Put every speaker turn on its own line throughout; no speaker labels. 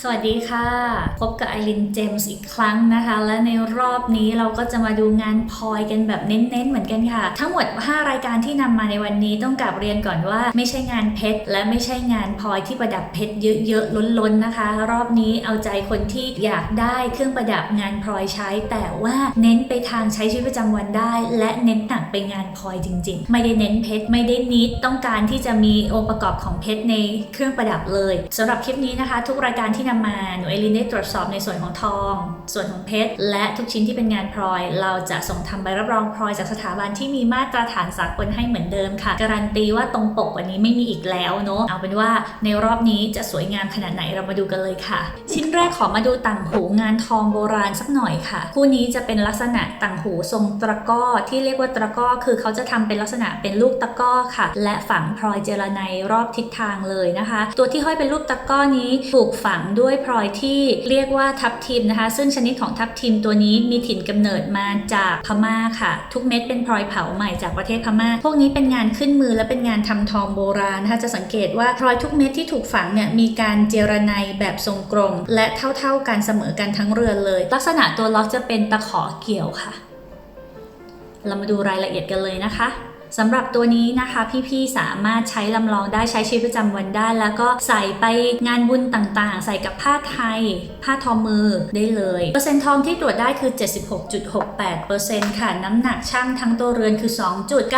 สวัสดีค่ะ พบกับไอรินเจมส์อีกครั้งนะคะ และในรอบนี้เราก็จะมาดูงานพลอยกันแบบเน้นๆ เหมือนกันค่ะ ทั้งหมด 5 รายการที่นำมาในวันนี้ต้องกลับเรียนก่อนว่า ไม่ใช่งานเพชรและไม่ใช่งานพลอยที่ประดับเพชรเยอะๆ ล้นๆนะคะ รอบนี้เอาใจคนที่อยากได้เครื่องประดับงานพลอยใช้ แต่ว่าเน้นไปทางใช้ชีวิตประจำวันได้ และเน้นหนักไปงานพลอยจริง ๆ ไม่ได้เน้นเพชรไม่ได้นิดต้องการที่จะมีองค์ประกอบของเพชรในเครื่องประดับเลยสำหรับคลิปนี้นะคะ ทุกรายการที่นำมาหนูเอลินได้ตรวจสอบในส่วนของทอง ส่วนของเพชร และทุกชิ้นที่เป็นงานพลอย เราจะส่งทำใบรับรองพลอยจากสถาบันที่มีมาตรฐานสากลให้เหมือนเดิมค่ะ การันตีว่าตรงปกว่านี้ไม่มีอีกแล้วเนาะเอาเป็นว่าในรอบนี้จะสวยงามขนาดไหนเรามาดูกันเลยค่ะ ชิ้นแรกขอมาดูต่างหูงานทองโบราณสักหน่อยค่ะ คู่นี้จะเป็นลักษณะต่างหูทรงตะก้อที่เรียกว่าตะก้อคือเขาจะทำเป็นลักษณะเป็นลูกตะก้อค่ะ และฝังพลอยเจลาไนรอบทิศทางเลยนะคะ ตัวที่ห้อยเป็นรูปตะก้อนี้ถูกฝังด้วยพลอยที่เรียกว่าทับทิมนะคะ ซึ่งชนิดของทับทิมตัวนี้มีถิ่นกำเนิดมาจากพม่าค่ะ ทุกเม็ดเป็นพลอยเผาใหม่จากประเทศพม่า พวกนี้เป็นงานขึ้นมือและเป็นงานทำทองโบราณนะคะจะสังเกตว่าพลอยทุกเม็ดที่ถูกฝังเนี่ยมีการเจรไนแบบทรงกลม และเท่าๆกันเสมอกันทั้งเรือนเลย ลักษณะตัวล็อกจะเป็นตะขอเกี่ยวค่ะ เรามาดูรายละเอียดกันเลยนะคะ สำหรับตัวนี้นะคะพี่ๆสามารถใช้ลำลองได้ใช้ชีวิตประจำวันได้ แล้วก็ใส่ไปงานบุญต่างๆ ใส่กับผ้าไทย ผ้าทอมือได้เลยเปอร์เซ็นต์ทองที่ตรวจได้คือ 76.68%ค่ะน้ำหนักช่างทั้งตัวเรือนคือ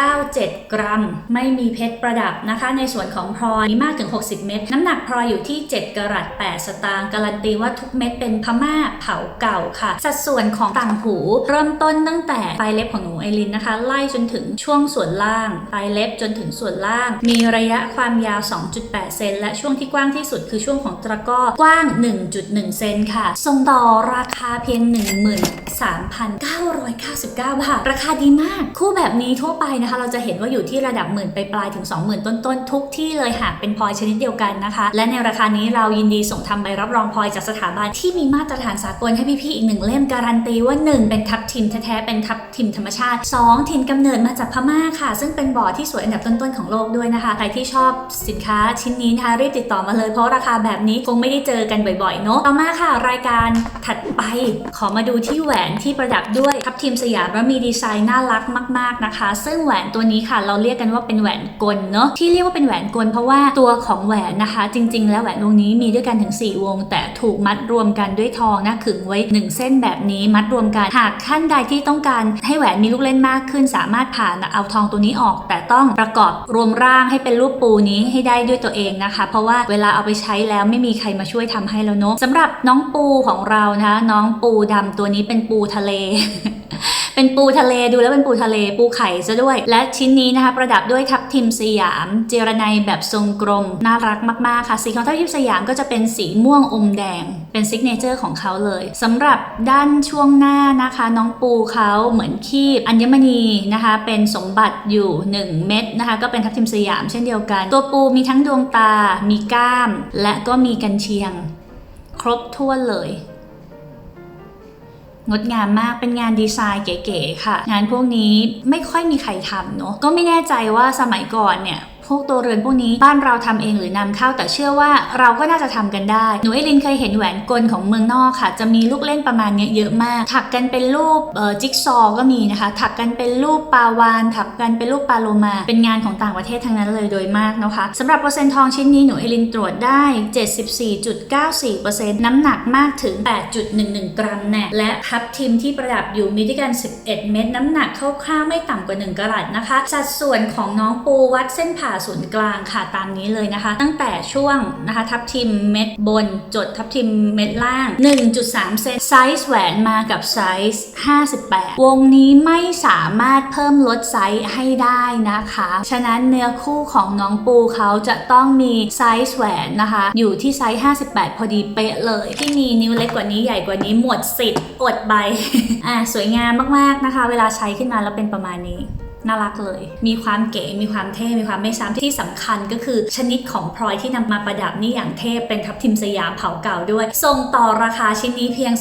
2.97 กรัม ไม่มีเพชรประดับนะคะ ในส่วนของพลอยมีมากถึง 60 เม็ดน้ำหนักพลอยอยู่ที่ 7กรัต8 สตางค์การันตีว่าทุกเม็ดเป็นพม่าเผาเก่าค่ะ สัดส่วนของต่างหู เริ่มต้นตั้งแต่ปลายเล็บของหนูไอรินนะคะ ไล่จนถึงช่วงส่วนล่าง ปลายเล็บจนถึงส่วนล่าง มีระยะความยาว 2.8 เซนและช่วงที่กว้างที่สุดคือช่วงของตะกร้อกว้าง 1.1 เซนค่ะส่งต่อราคาเพียง 13,999 บาท ราคาดีมาก คู่แบบนี้ทั่วไปนะคะ เราจะเห็นว่าอยู่ที่ระดับหมื่นไปปลายถึง 20,000 ต้นๆ ทุกที่เลยหากเป็นพลอยชนิดเดียวกันนะคะ และในราคานี้เรายินดีส่งทำใบรับรองพลอยจากสถาบันที่มีมาตรฐานสากลให้พี่ๆอีกหนึ่งเล่มการันตีว่า 1 เป็นทับทิมแท้ๆเป็นทับทิมธรรมชาติ 2 ถิ่นกำเนิดมาจากพม่าค่ะซึ่งเป็นบ่อที่สวยอันดับต้นๆของโลกด้วยนะคะ ใครที่ชอบสินค้าชิ้นนี้นะคะ รีบติดต่อมาเลยเพราะราคาแบบนี้คงไม่ได้เจอกันบ่อยๆเนาะต่อมาค่ะ รายการถัดไปขอมาดูที่แหวนที่ประดับด้วยทับทิมสยามและมีดีไซน์น่ารักมากๆนะคะ ซึ่งแหวนตัวนี้ค่ะ เราเรียกกันว่าเป็นแหวนกลเนาะที่เรียกว่าเป็นแหวนกล เพราะว่าตัวของแหวนนะคะ จริง ๆ แล้วแหวนวงนี้มีด้วยกันถึง 4 วง แต่ถูกมัดรวมกันด้วยทองนะขึงไว้ 1 เส้นแบบนี้มัดรวมกันหากท่านใดที่ต้องการให้แหวนมีลูกเล่นมากขึ้น สามารถผ่านเอาทองตัวนี้ออก แต่ต้องประกอบรวมร่างให้เป็นรูปปูนี้ให้ได้ด้วยตัวเองนะคะ เพราะว่าเวลาเอาไปใช้แล้วไม่มีใครมาช่วยทำให้แล้วเนาะสำหรับน้องปูของเรานะคะน้องปูดำตัวนี้เป็นปูทะเล เป็นปูทะเลดูแล้วเป็นปูทะเลปูไข่ซะด้วย และชิ้นนี้นะคะประดับด้วยทับทิมสยาม เจรไนแบบทรงกลม น่ารักมาก ๆ ค่ะ สีของทับทิมสยามก็จะเป็นสีม่วงอมแดง เป็นซิกเนเจอร์ของเขาเลยสำหรับด้านช่วงหน้านะคะ น้องปูเขาเหมือนคีบอัญมณีนะคะ เป็นสมบัติอยู่ 1 เม็ดนะคะ ก็เป็นทับทิมสยามเช่นเดียวกัน ตัวปูมีทั้งดวงตา มีก้าม และก็มีกันเชียง ครบถ้วนเลย งดงามมากเป็นงานดีไซน์เก๋ๆค่ะ งานพวกนี้ไม่ค่อยมีใครทำเนอะก็ไม่แน่ใจว่าสมัยก่อนเนี่ย พวกตัวเรือนพวกนี้บ้านเราทำเองหรือนำเข้า แต่เชื่อว่าเราก็น่าจะทำกันได้ หนูเอลินเคยเห็นแหวนกลของเมืองนอกค่ะ จะมีลูกเล่นประมาณนี้เยอะมาก ถักกันเป็นรูปจิ๊กซอว์ก็มีนะคะ ถักกันเป็นรูปปลาวาน ถักกันเป็นรูปปลาโลมา เป็นงานของต่างประเทศทั้งนั้นเลยโดยมากนะคะสำหรับเปอร์เซ็นต์ทองชิ้นนี้หนูเอลินตรวจได้ 74.94%น้ำหนักมากถึง 8.11 กรัมแน่และทับทิมที่ประดับอยู่มีด้วยกัน 11 เม็ดน้ำหนักคร่าวๆไม่ต่ำกว่า 1กรัตนะคะ สัดส่วนของน้องปูวัดเส้นผ่าศูนย์กลางค่ะตามนี้เลยนะคะ ตั้งแต่ช่วงนะคะทับทิมเม็ดบนจดทับทิมเม็ดล่าง 1.3 เซนไซส์แหวนมากับไซส์58 วงนี้ไม่สามารถเพิ่มลดไซส์ให้ได้นะคะ ฉะนั้นเนื้อคู่ของน้องปูเขาจะต้องมีไซส์แหวนนะคะ อยู่ที่ไซส์ 58 พอดีเป๊ะเลย ที่มีนิ้วเล็กกว่านี้ใหญ่กว่านี้หมดสิทธิ์อดใบอะสวยงามมากๆนะคะ เวลาใช้ขึ้นมาแล้วเป็นประมาณนี้ น่ารักเลย มีความเก๋ มีความเท่ มีความไม่ซ้ำที่สำคัญก็คือชนิดของพลอยที่นำมาประดับนี่อย่างเทพเป็นทับทิมสยามเผาเก่าด้วย ส่งต่อราคาชิ้นนี้เพียง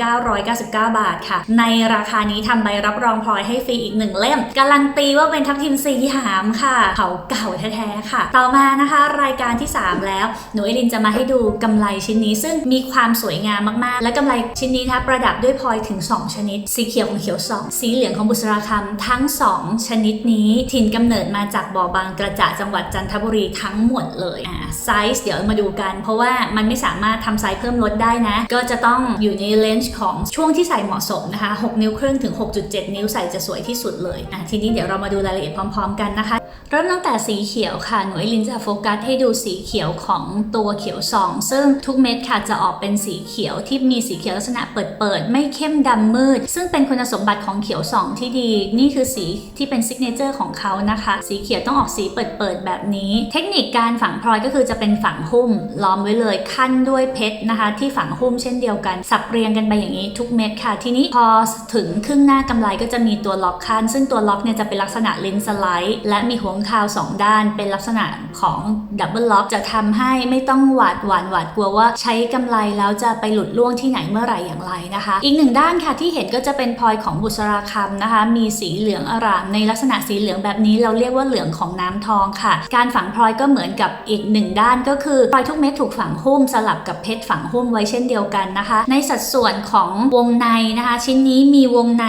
23,999 บาทค่ะ ในราคานี้ทำใบรับรองพลอยให้ฟรีอีกหนึ่งเล่ม การันตีว่าเป็นทับทิมสยามค่ะ เผาเก่าแท้ๆค่ะ ต่อมานะคะ รายการที่ 3 แล้ว หนูเอลินจะมาให้ดูกำไรชิ้นนี้ ซึ่งมีความสวยงามมากๆ และกำไรชิ้นนี้นะประดับด้วยพลอยถึง 2 ชนิด สีเขียวของเขียวสองสีเหลืองของบุษราคำทั้ง 2 ชนิดนี้ถิ่นกำเนิดมาจากบ่อบางกระจะจังหวัดจันทบุรีทั้งหมดเลยอ่าไซส์เดี๋ยวมาดูกัน เพราะว่ามันไม่สามารถทำไซส์เพิ่มลดได้นะ ก็จะต้องอยู่ในเลนส์ของช่วงที่ใส่เหมาะสมนะคะ 6 นิ้วครึ่งถึง 6.7 นิ้วใส่จะสวยที่สุดเลยอะทีนี้เดี๋ยวเรามาดูรายละเอียดพร้อม ๆ กันนะคะเริ่มตั้งแต่สีเขียวค่ะ หน่วยลินจะโฟกัสให้ดูสีเขียวของตัวเขียวซอง ซึ่งทุกเม็ดค่ะจะออกเป็นสีเขียวที่มีสีเขียวลักษณะเปิดๆไม่เข้มดำมืด ซึ่งเป็นคุณสมบัติของเขียวซองที่ดีนี่คือือสีที่เป็นซิกเนเจอร์ของเขานะคะ สีเขียวต้องออกสีเปิดๆแบบนี้ เทคนิคการฝังพลอยก็คือจะเป็นฝังหุ้มล้อมไว้เลยขั้นด้วยเพชรนะคะ ที่ฝังหุ้มเช่นเดียวกัน สับเรียงกันไปอย่างนี้ทุกเม็ดค่ะ ทีนี้พอถึงครึ่งหน้ากำไรก็จะมีตัวล็อกขั้นซึ่งตัวล็อกเนี่ยจะเป็นลักษณะเลนส์สไลด์และมีหัวคาวสองด้านเป็นลักษณะ ของดับเบิลล็อกจะทำให้ไม่ต้องหวาดหวานหวาดกลัวว่าใช้กำไรแล้วจะไปหลุดล่วงที่ไหนเมื่อไหร่อย่างไรนะคะ อีกหนึ่งด้านค่ะที่เห็นก็จะเป็นพลอยของบุษราคำนะคะ มีสีเหลืองอร่ามในลักษณะสีเหลืองแบบนี้เราเรียกว่าเหลืองของน้ำทองค่ะ การฝังพลอยก็เหมือนกับอีกหนึ่งด้านก็คือพลอยทุกเม็ดถูกฝังหุ้มสลับกับเพชรฝังหุ้มไว้เช่นเดียวกันนะคะ ในสัดส่วนของวงในนะคะ ชิ้นนี้มีวงใน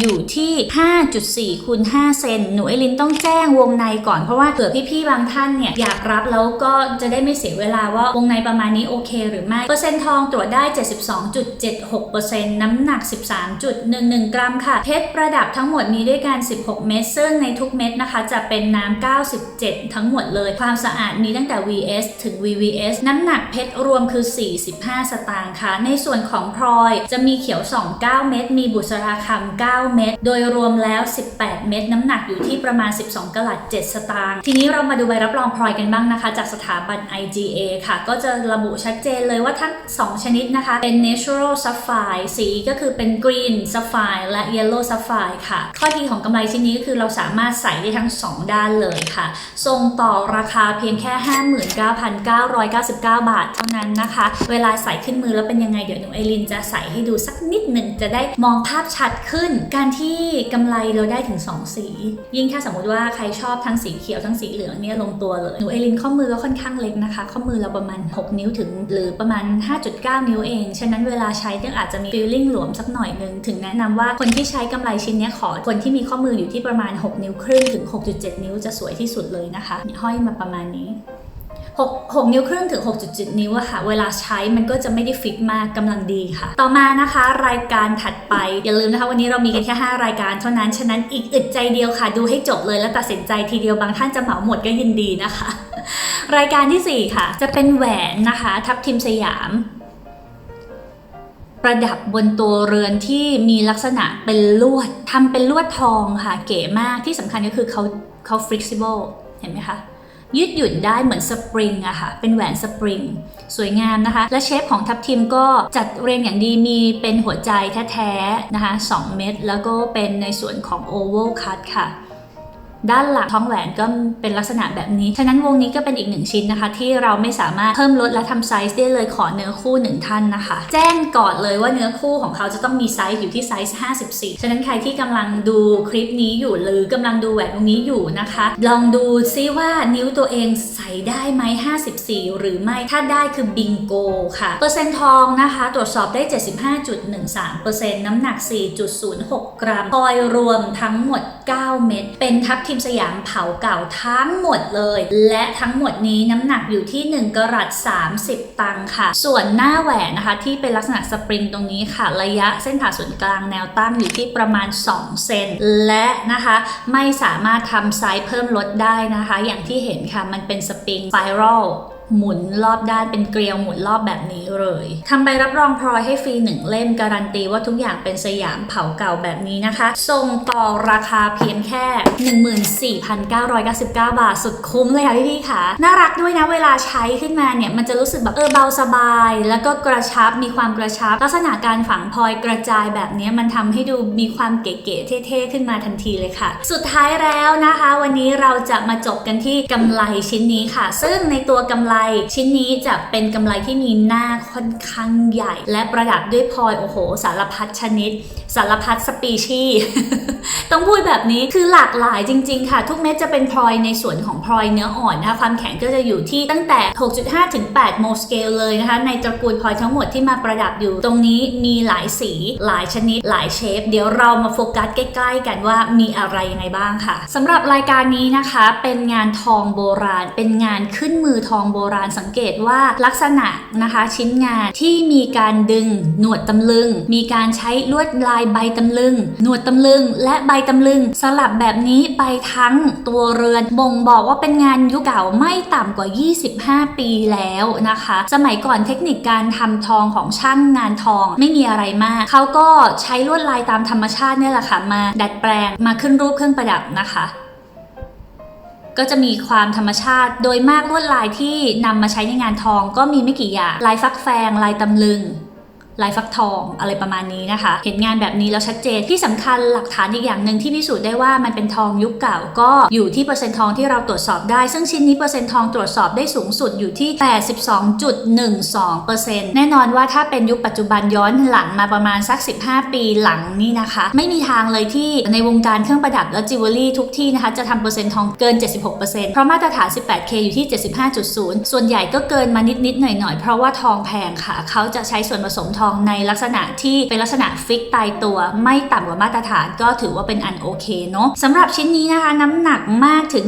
อยู่ที่ 5.4คูณ5เซนหนูไอรินต้องแจ้งวงในก่อนเพราะว่าเผื่อพี่ๆบางท่านเนี่ยอยากรับแล้วก็จะได้ไม่เสียเวลาว่าวงในประมาณนี้โอเคหรือไม่ เปอร์เซ็นต์ทองตรวจได้ 72.76%น้ำหนัก 13.11 กรัมค่ะ เพชรประดับทั้งหมดมีด้วยกัน 16 เม็ดซึ่งในทุกเม็ดนะคะ จะเป็นน้ำ 97 ทั้งหมดเลย ความสะอาดมีตั้งแต่ VS ถึง VVS น้ำหนักเพชรรวมคือ 45 สตางค์ค่ะ ในส่วนของพลอยจะมีเขียว 2 9 เม็ดมีบุษราคำ 9 เม็ดโดยรวมแล้ว 18 เม็ดน้ำหนักอยู่ที่ประมาณ 12กะลัด7สตางค์ทีนี้เรามาดูใบรับรองพลอยกันบ้างนะคะ จากสถาบัน IGA ค่ะ ก็จะระบุชัดเจนเลยว่าทั้ง 2 ชนิดนะคะ เป็น natural sapphire สีก็คือเป็น green sapphire และ yellow sapphire ค่ะ ข้อดีของกำไรชิ้นนี้ก็คือเราสามารถใส่ได้ทั้ง 2 ด้านเลยค่ะ ส่งต่อราคาเพียงแค่ 59,999 บาท เท่านั้นนะคะ เวลาใส่ขึ้นมือแล้วเป็นยังไงเดี๋ยวหนูไอรินจะใส่ให้ดูสักนิดหนึ่งจะได้มองภาพชัดขึ้น การที่กำไรเราได้ถึง 2 สี ยิ่งถ้าสมมติว่าใครชอบทั้งสีเขียวทั้งสีเหลืองเนี่ยลงตัวเลยหนูเอลินข้อมือก็ค่อนข้างเล็กนะคะ ข้อมือเราประมาณ 6 นิ้วถึง หรือประมาณ 5.9 นิ้วเอง ฉะนั้นเวลาใช้เนี่ยอาจจะมีฟีลลิ่งหลวมสักหน่อยนึง ถึงแนะนำว่าคนที่ใช้กำไรชิ้นนี้ขอคนที่มีข้อมืออยู่ที่ประมาณ 6 นิ้วครึ่งถึง 6.7 นิ้วจะสวยที่สุดเลยนะคะห้อยมาประมาณนี้ 6 6 นิ้วครึ่งถึง 6.7 นิ้วอะค่ะ เวลาใช้มันก็จะไม่ได้ฟิกมากกำลังดีค่ะ ต่อมานะคะ รายการถัดไป อย่าลืมนะคะ วันนี้เรามีกันแค่ 5 รายการเท่านั้น ฉะนั้นอีกอึดใจเดียวค่ะ ดูให้จบเลยแล้วตัดสินใจทีเดียวบางท่านจะเหมาหมดก็ยินดีนะคะ รายการทีสี่4 ค่ะ จะเป็นแหวนนะคะ ทับทิมสยามประดับบนตัวเรือนที่มีลักษณะเป็นลวดทำเป็นลวดทองค่ะ เก๋มากที่สำคัญก็คือเขาเขา flexible เห็นไหมคะ ยืดหยุ่นได้เหมือนสปริงอะค่ะ เป็นแหวนสปริง สวยงามนะคะ และเชฟของทัพทิมก็จัดเรียงอย่างดีมีเป็นหัวใจแท้ๆนะคะ 2 เม็ดแล้วก็เป็นในส่วนของโอเวลคัตค่ะ ด้านหลังท้องแหวนก็เป็นลักษณะแบบนี้ ฉะนั้นวงนี้ก็เป็นอีกหนึ่งชิ้นนะคะ ที่เราไม่สามารถเพิ่มลดและทำไซส์ได้เลยขอเนื้อคู่หนึ่งท่านนะคะ แจ้งก่อนเลยว่าเนื้อคู่ของเขาจะต้องมีไซส์อยู่ที่ไซส์ 54 ฉะนั้นใครที่กำลังดูคลิปนี้อยู่หรือกำลังดูแหวนวงนี้อยู่นะคะ ลองดูซิว่านิ้วตัวเองใส่ได้ไหม54 หรือไม่ถ้าได้คือบิงโกค่ะ เปอร์เซ็นต์ทองนะคะ ตรวจสอบได้ 75.13%น้ำหนัก 4.06 กรัมพลอยรวมทั้งหมด 9 เม็ดเป็นทับทิมสยามเผาเก่าทั้งหมดเลย และทั้งหมดนี้น้ำหนักอยู่ที่ 1กรัต30 ตังค่ะ ส่วนหน้าแหวนนะคะที่เป็นลักษณะสปริงตรงนี้ค่ะ ระยะเส้นผ่าศูนย์กลางแนวตั้งอยู่ที่ประมาณ 2 เซนและนะคะไม่สามารถทำไซส์เพิ่มลดได้นะคะ อย่างที่เห็นค่ะมันเป็นสปริงสไปรัล หมุนรอบด้านเป็นเกลียวหมุนรอบแบบนี้เลยทำใบรับรองพลอยให้ฟรีหนึ่งเล่มการันตีว่าทุกอย่างเป็นสยามเผาเก่าแบบนี้นะคะ ส่งต่อราคาเพียงแค่ 14,999 บาท สุดคุ้มเลยค่ะพี่ๆค่ะ น่ารักด้วยนะเวลาใช้ขึ้นมาเนี่ยมันจะรู้สึกแบบเออเบาสบาย แล้วก็กระชับมีความกระชับ ลักษณะการฝังพลอยกระจายแบบนี้มันทำให้ดูมีความเก๋ๆเท่ๆขึ้นมาทันทีเลยค่ะ สุดท้ายแล้วนะคะ วันนี้เราจะมาจบกันที่กำไรชิ้นนี้ค่ะ ซึ่งในตัวกำไรชิ้นนี้จะเป็นกำไรที่มีหน้าค่อนข้างใหญ่ และประดับด้วยพลอยโอ้โห สารพัดชนิด สารพัดสปีชีต้องพูดแบบนี้คือหลากหลายจริง ๆ ค่ะ ทุกเม็ดจะเป็นพลอยในส่วนของพลอยเนื้ออ่อนนะคะความแข็งก็จะอยู่ที่ตั้งแต่ 6.5 ถึง 8 โมสเกลเลยนะคะ ในตระกูลพลอยทั้งหมดที่มาประดับอยู่ ตรงนี้มีหลายสี หลายชนิด หลายเชฟ เดี๋ยวเรามาโฟกัสใกล้ ๆ กันว่ามีอะไรยังไงบ้างค่ะสำหรับรายการนี้นะคะเป็นงานทองโบราณ เป็นงานขึ้นมือทองโบราณสังเกตว่าลักษณะนะคะชิ้นงานที่มีการดึงหนวดตำลึง มีการใช้ลวดลายใบตำลึง หนวดตำลึง และใบตำลึง สลับแบบนี้ไปทั้งตัวเรือนบ่งบอกว่าเป็นงานยุคเก่าไม่ต่ำกว่า 25 ปีแล้วนะคะ สมัยก่อนเทคนิคการทำทองของช่างงานทองไม่มีอะไรมาก เขาก็ใช้ลวดลายตามธรรมชาติเนี่ยแหละค่ะมาดัดแปลงมาขึ้นรูปเครื่องประดับนะคะ ก็จะมีความธรรมชาติ โดยมากลวดลายที่นำมาใช้ในงานทอง ก็มีไม่กี่อย่าง ลายฟักแฟง ลายตำลึง ลายฟักทองอะไรประมาณนี้นะคะ เห็นงานแบบนี้แล้วชัดเจนที่สำคัญหลักฐานอีกอย่างหนึ่งที่พิสูจน์ได้ว่ามันเป็นทองยุคเก่าก็อยู่ที่เปอร์เซ็นต์ทองที่เราตรวจสอบได้ ซึ่งชิ้นนี้เปอร์เซ็นต์ทองตรวจสอบได้สูงสุดอยู่ที่ 82.12%แน่นอนว่าถ้าเป็นยุคปัจจุบันย้อนหลังมาประมาณสัก 15 ปีหลังนี่นะคะ ไม่มีทางเลยที่ในวงการเครื่องประดับและจิวเวลรี่ทุกที่นะคะจะทำเปอร์เซ็นต์ทองเกิน 76%เพราะมาตรฐาน 18K อยู่ที่ 75.0 ส่วนใหญ่ก็เกินมานิดๆหน่อยๆเพราะว่าทองแพงค่ะ เขาจะใช้ส่วนผสมทองในลักษณะที่เป็นลักษณะฟิกตายตัว ไม่ต่ำกว่ามาตรฐานก็ถือว่าเป็นอันโอเคเนาะสำหรับชิ้นนี้นะคะน้ำหนักมากถึง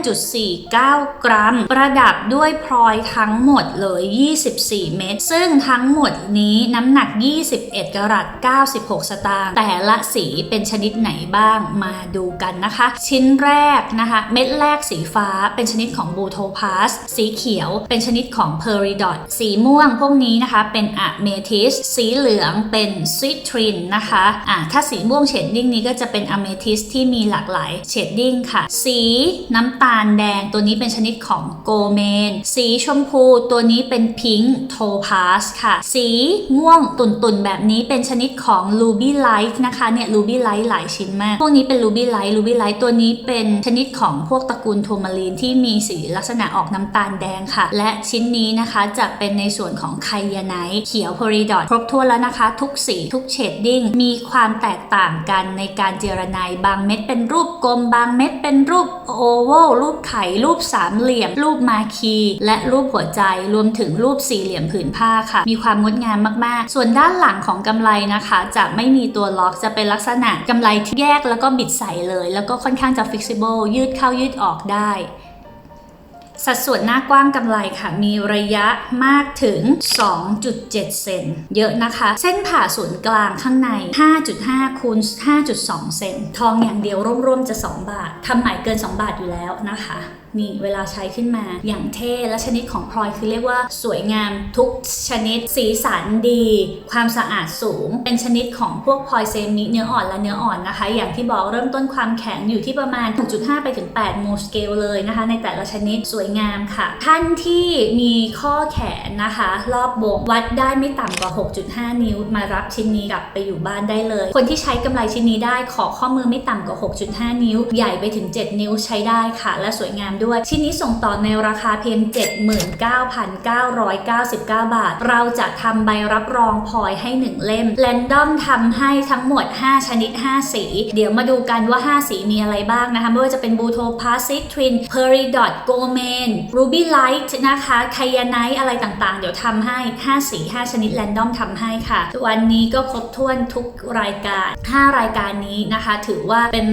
25.49 กรัม ประดับด้วยพลอยทั้งหมดเลย 24 เม็ดซึ่งทั้งหมดนี้น้ำหนัก 21 กรัต96 สตางค์แต่ละสีเป็นชนิดไหนบ้างมาดูกันนะคะ ชิ้นแรกนะคะ เม็ดแรกสีฟ้าเป็นชนิดของบูโทพาสสีเขียวเป็นชนิดของเพอริดอ t สีม่วงพวกนี้นะคะเป็นอะเมทิสสีเหลืองเป็นซิตทรินนะคะอ่าถ้าสีม่วงเชดดิ้งนี้ก็จะเป็นอะเมทิสที่มีหลากหลายเชดดิ้งค่ะ สีน้ำตาลแดงตัวนี้เป็นชนิดของโกเมน สีชมพูตัวนี้เป็นพิงค์โทพาสค่ะ สีม่วงตุ่นๆ แบบนี้เป็นชนิดของลูบี้ไลท์นะคะเนี่ยลูบี้ไลท์หลายชิ้นมาก พวกนี้เป็นลูบี้ไลท์ลูบี้ไลท์ตัวนี้เป็นชนิดของพวกตระกูลโทมารีนที่มีสีลักษณะออกน้ำตาลแดงค่ะ และชิ้นนี้นะคะจะเป็นในส่วนของไคยาไนท์เขียวโพริดอทครบถ้วนแล้วนะคะ ทุกสีทุกเชดดิ้งมีความแตกต่างกันในการเจรไนายบางเม็ดเป็นรูปกลม บางเม็ดเป็นรูปโอเวลรูปไข่รูปสามเหลี่ยม รูปมาคี และรูปหัวใจรวมถึงรูปสี่เหลี่ยมผืนผ้าค่ะ มีความงดงามมากๆ ส่วนด้านหลังของกำไลนะคะ จะไม่มีตัวล็อกจะเป็นลักษณะกำไลที่แยกแล้วก็บิดใส่เลย แล้วก็ค่อนข้างจะ flexible ยืดเข้ายืดออกได้ สัดส่วนหน้ากว้างกำไลค่ะ มีระยะมากถึง 2.7 เซนเยอะนะคะ เส้นผ่าศูนย์กลางข้างใน 5.5คูณ5.2 เซนทองอย่างเดียวร่วมๆจะ 2 บาททำใหม่เกิน 2 บาทอยู่แล้วนะคะ นี่เวลาใช้ขึ้นมาอย่างเท่และชนิดของพลอยคือเรียกว่าสวยงามทุกชนิดสีสันดี ความสะอาดสูง เป็นชนิดของพวกพลอยเซมิเนื้ออ่อนและเนื้ออ่อนนะคะ อย่างที่บอกเริ่มต้นความแข็งอยู่ที่ประมาณ 6.5 ไปถึง 8 โมสเกลเลยนะคะ ในแต่ละชนิดสวยงามค่ะ ท่านที่มีข้อแขนนะคะ รอบวงวัดได้ไม่ต่ำกว่า 6.5 นิ้ว มารับชิ้นนี้กลับไปอยู่บ้านได้เลย คนที่ใช้กำไรชิ้นนี้ได้ขอข้อมือไม่ต่ำกว่า 6.5 นิ้ว ใหญ่ไปถึง 7 นิ้วใช้ได้ค่ะ และสวยงามด้วย ชิ้นนี้ส่งต่อในราคาเพียง 79,999 บาท เราจะทำใบรับรองพลอยให้ 1 เล่มแรนดอมทำให้ทั้งหมด 5 ชนิด 5 สี เดี๋ยวมาดูกันว่า 5 สีมีอะไรบ้างนะคะ ไม่ว่าจะเป็นบูโทพาซิทรินเพอริดอทโกเมนรูบี้ไลท์นะคะไคยาไนท์อะไรต่างๆ เดี๋ยวทำให้ 5 สี 5 ชนิดแรนดอมทำให้ค่ะ วันนี้ก็ครบถ้วนทุกรายการ 5 รายการนี้นะคะ ถือว่าเป็น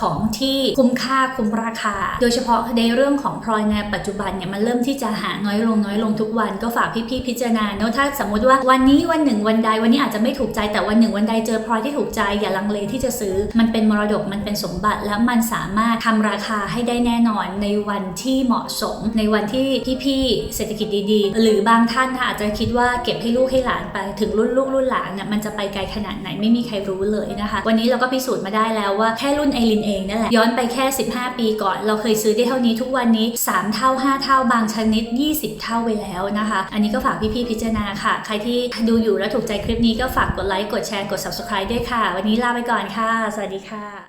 ของที่คุ้มค่าคุ้มราคา โดยเฉพาะในเรื่องของพลอยในปัจจุบันเนี่ยมันเริ่มที่จะหาน้อยลงน้อยลงทุกวันก็ฝากพี่ๆพิจารณาเนอะถ้าสมมติว่าวันนี้วันหนึ่งวันใดวันนี้อาจจะไม่ถูกใจแต่วันหนึ่งวันใดเจอพลอยที่ถูกใจอย่าลังเลที่จะซื้อ มันเป็นมรดกมันเป็นสมบัติ และมันสามารถทำราคาให้ได้แน่นอนในวันที่เหมาะสม ในวันที่พี่ๆเศรษฐกิจดีๆ หรือบางท่านค่ะอาจจะคิดว่าเก็บให้ลูกให้หลานไปถึงรุ่นลูกรุ่นหลานเนี่ยมันจะไปไกลขนาดไหนไม่มีใครรู้เลยนะคะ วันนี้เราก็พิสูจน์มาได้แล้วว่าแค่รุ่นไอรินเองนั่นแหละย้อนไปแค่ 15 ปีก่อน เราเคยซื้อได้เท่านี้ทุกวันนี้ 3 เท่า 5 เท่าบางชนิด 20 เท่าไปแล้วนะคะ อันนี้ก็ฝากพี่ๆพิจารณาค่ะ ใครที่ดูอยู่แล้วถูกใจคลิปนี้ก็ฝากกดไลค์กดแชร์กด subscribe ด้วยค่ะ วันนี้ลาไปก่อนค่ะ สวัสดีค่ะ